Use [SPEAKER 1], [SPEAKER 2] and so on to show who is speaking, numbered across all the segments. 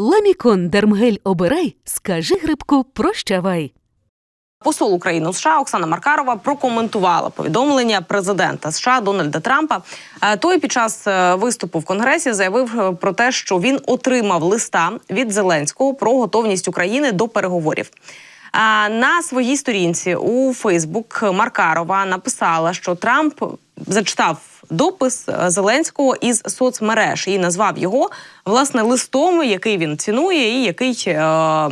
[SPEAKER 1] Ламікон Дермгель обирай, скажи грибку прощавай.
[SPEAKER 2] Посол України у США Оксана Маркарова прокоментувала повідомлення президента США Дональда Трампа. Е, Той під час е, виступу в Конгресі заявив е, про те, що він отримав листа від Зеленського про готовність України до переговорів. На своїй сторінці у Фейсбук Маркарова написала, що Трамп зачитав допис е, Зеленського із соцмереж і назвав його власне листом, який він цінує, і який е,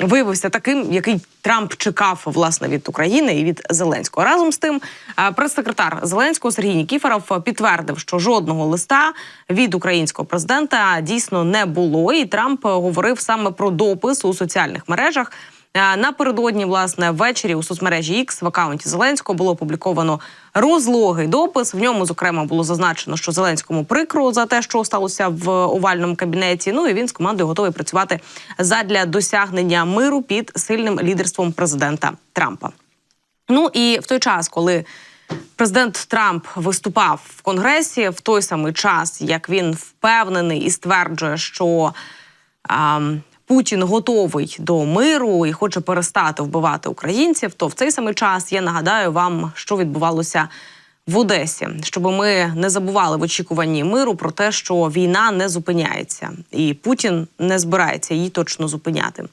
[SPEAKER 2] виявився таким, який Трамп чекав власне від України і від Зеленського. Разом з тим, е, прес-секретар Зеленського Сергій Нікіфоров підтвердив, що жодного листа від українського президента дійсно не було. І Трамп говорив саме про допис у соціальних мережах. Е, Напередодні, власне, ввечері у соцмережі X в акаунті Зеленського було опубліковано розлогий допис. В ньому, зокрема, було зазначено, що Зеленському прикро за те, що сталося в овальному кабінеті. Ну і він з командою готовий працювати задля досягнення миру під сильним лідерством президента Трампа. Ну і в той час, коли президент Трамп виступав в Конгресі, в той самий час, як він впевнений і стверджує, що а, Путін готовий до миру і хоче перестати вбивати українців, то в цей самий час я нагадаю вам, що відбувалося в Одесі, щоб ми не забували в очікуванні миру про те, що війна не зупиняється, і Путін не збирається її точно зупиняти.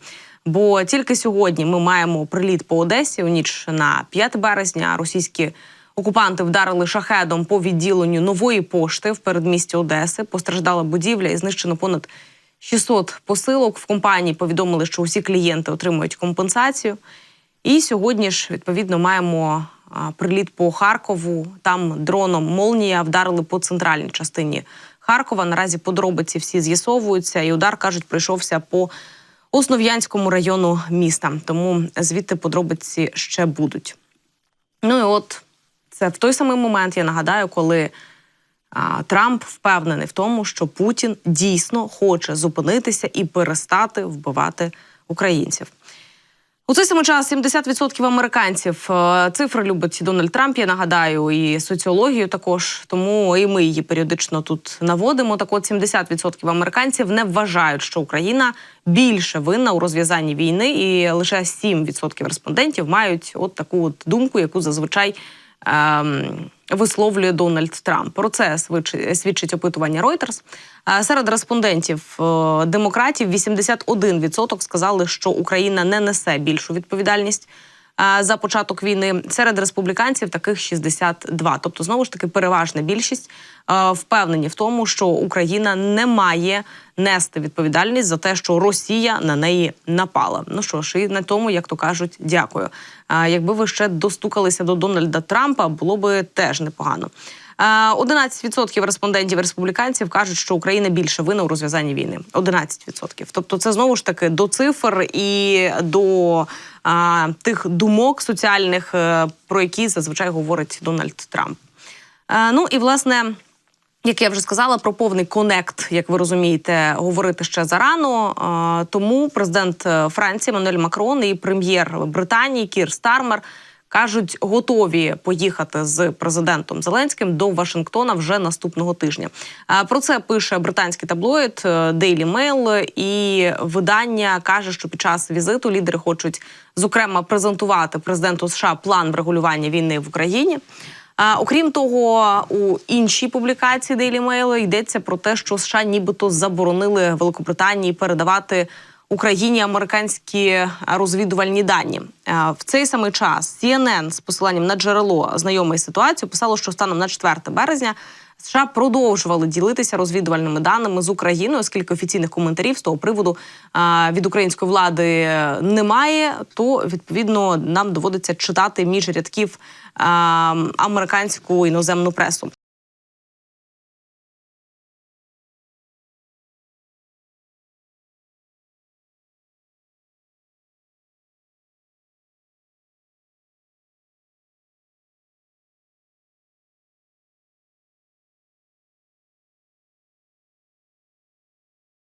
[SPEAKER 2] Бо тільки сьогодні ми маємо приліт по Одесі у ніч на 5 березня. Російські окупанти вдарили шахедом по відділенню нової пошти в передмісті Одеси. Постраждала будівля і знищено понад 600 посилок. В компанії повідомили, що усі клієнти отримують компенсацію. І сьогодні ж відповідно маємо приліт по Харкову. Там дроном Молнія вдарили по центральній частині Харкова. Наразі подробиці всі з'ясовуються, і удар кажуть, прийшовся по Основ'янському району міста. Тому звідти подробиці ще будуть. Ну і от це в той самий момент, я нагадаю, коли Трамп впевнений в тому, що Путін дійсно хоче зупинитися і перестати вбивати українців. У цей самий час 70% американців е, цифри любить Дональд Трамп. Я нагадаю, і соціологію також. Тому і ми її періодично тут наводимо. Так, от 70% американців не вважають, що Україна більше винна у розв'язанні війни, і лише 7% респондентів мають от таку от думку, яку зазвичай. Ем, Висловлює Дональд Трамп. Про це свідчить, опитування Reuters. Е, Серед респондентів е, демократів 81% сказали, що Україна не несе більшу відповідальність за початок війни. Серед республіканців таких 62. Тобто, знову ж таки, переважна більшість впевнені в тому, що Україна не має нести відповідальність за те, що Росія на неї напала. Ну що ж, і на тому, як то кажуть, дякую. Якби ви ще достукалися до Дональда Трампа, було би теж непогано. Е, 11% респондентів республіканців кажуть, що Україна більше винна у розв'язанні війни. 11%. Тобто, це знову ж таки до цифр і до а, тих думок соціальних, е, про які зазвичай говорить Дональд Трамп. Е, ну і власне. Як я вже сказала, про повний конект, як ви розумієте, говорити ще зарано. Тому президент е, Франції Мануель Макрон і прем'єр Британії Кір Стармер кажуть, готові поїхати з президентом Зеленським до Вашингтона вже наступного тижня. Про це пише британський таблоїд е, Daily Mail, і видання каже, що під час візиту лідери хочуть зокрема презентувати президенту США план врегулювання війни в Україні. Окрім того, у іншій публікації Daily Mail йдеться про те, що США нібито заборонили Великобританії передавати Україні американські розвідувальні дані. В цей самий час CNN з посиланням на джерело знайоме із ситуацією писало, що станом на 4 березня США продовжували ділитися розвідувальними даними з Україною, оскільки офіційних коментарів з того приводу від української влади немає. То відповідно нам доводиться читати між рядків американську іноземну пресу.